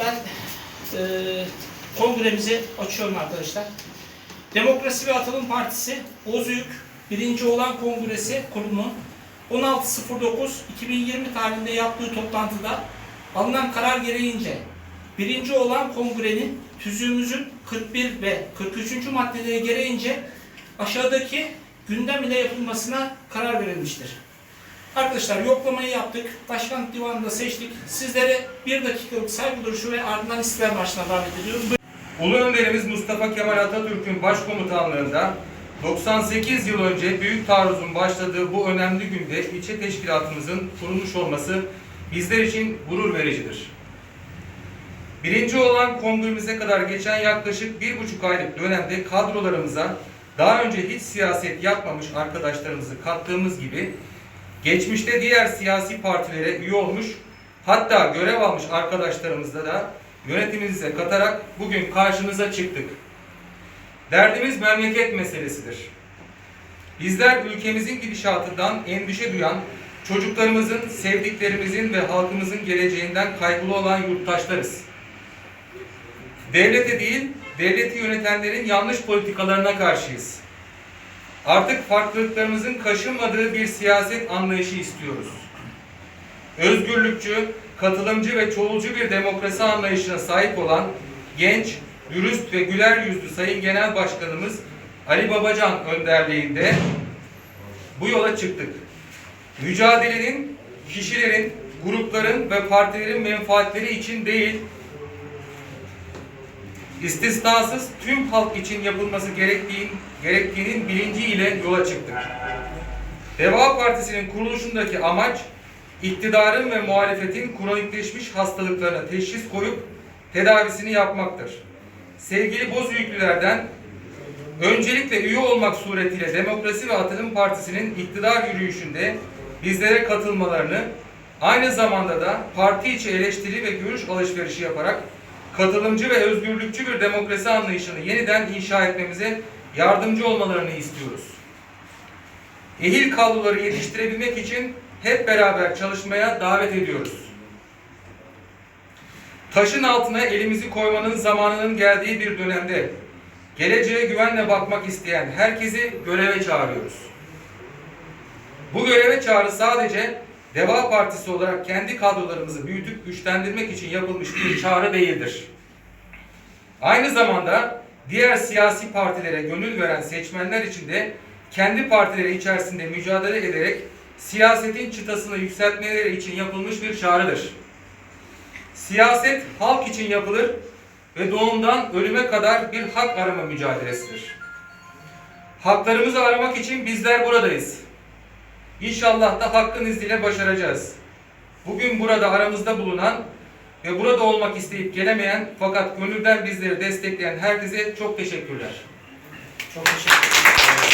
Ben e, kongremizi açıyorum arkadaşlar. Demokrasi ve Atılım Partisi Bozüyük birinci olan kongresi kurumu 16.09.2020 tarihinde yaptığı toplantıda alınan karar gereğince birinci olan kongrenin tüzüğümüzün 41 ve 43. maddeleri gereğince aşağıdaki gündem ile yapılmasına karar verilmiştir. Arkadaşlar yoklamayı yaptık. Başkan divanında seçtik. Sizlere bir dakikalık saygı duruşu ve ardından istiklal Marşı'na davet ediyorum. Ulu Önderimiz Mustafa Kemal Atatürk'ün başkomutanlığında 98 yıl önce büyük taarruzun başladığı bu önemli günde ilçe teşkilatımızın kurulmuş olması bizler için gurur vericidir. Birinci olan kongremize kadar geçen yaklaşık bir buçuk aylık dönemde kadrolarımıza daha önce hiç siyaset yapmamış arkadaşlarımızı kattığımız gibi geçmişte diğer siyasi partilere üye olmuş hatta görev almış arkadaşlarımızla da yönetimimize katarak bugün karşınıza çıktık. Derdimiz memleket meselesidir. Bizler ülkemizin gidişatından endişe duyan, çocuklarımızın, sevdiklerimizin ve halkımızın geleceğinden kaygılı olan yurttaşlarız. Devlete değil, devleti yönetenlerin yanlış politikalarına karşıyız. Artık farklılıklarımızın kaşınmadığı bir siyaset anlayışı istiyoruz. Özgürlükçü, katılımcı ve çoğulcu bir demokrasi anlayışına sahip olan genç, dürüst ve güler yüzlü Sayın Genel Başkanımız Ali Babacan önderliğinde bu yola çıktık. Mücadelenin kişilerin, grupların ve partilerin menfaatleri için değil, istisnasız tüm halk için yapılması gerektiğin, gerektiğinin bilinciyle yola çıktık. Deva Partisi'nin kuruluşundaki amaç iktidarın ve muhalefetin kronikleşmiş hastalıklarına teşhis koyup tedavisini yapmaktır. Sevgili Bozüyüklülerden öncelikle üye olmak suretiyle Demokrasi ve Atılım Partisi'nin iktidar yürüyüşünde bizlere katılmalarını aynı zamanda da parti içi eleştiri ve görüş alışverişi yaparak katılımcı ve özgürlükçü bir demokrasi anlayışını yeniden inşa etmemize yardımcı olmalarını istiyoruz. Ehil kadroları yetiştirebilmek için hep beraber çalışmaya davet ediyoruz. Taşın altına elimizi koymanın zamanının geldiği bir dönemde geleceğe güvenle bakmak isteyen herkesi göreve çağırıyoruz. Bu göreve çağrı sadece Deva Partisi olarak kendi kadrolarımızı büyütüp güçlendirmek için yapılmış bir çağrı değildir. Aynı zamanda diğer siyasi partilere gönül veren seçmenler için de kendi partileri içerisinde mücadele ederek siyasetin çıtasını yükseltmeleri için yapılmış bir çağrıdır. Siyaset halk için yapılır ve doğumdan ölüme kadar bir hak arama mücadelesidir. Haklarımızı aramak için bizler buradayız. İnşallah da hakkın izniyle başaracağız. Bugün burada aramızda bulunan ve burada olmak isteyip gelemeyen fakat gönülden bizleri destekleyen herkese çok teşekkürler. Çok teşekkür ederim.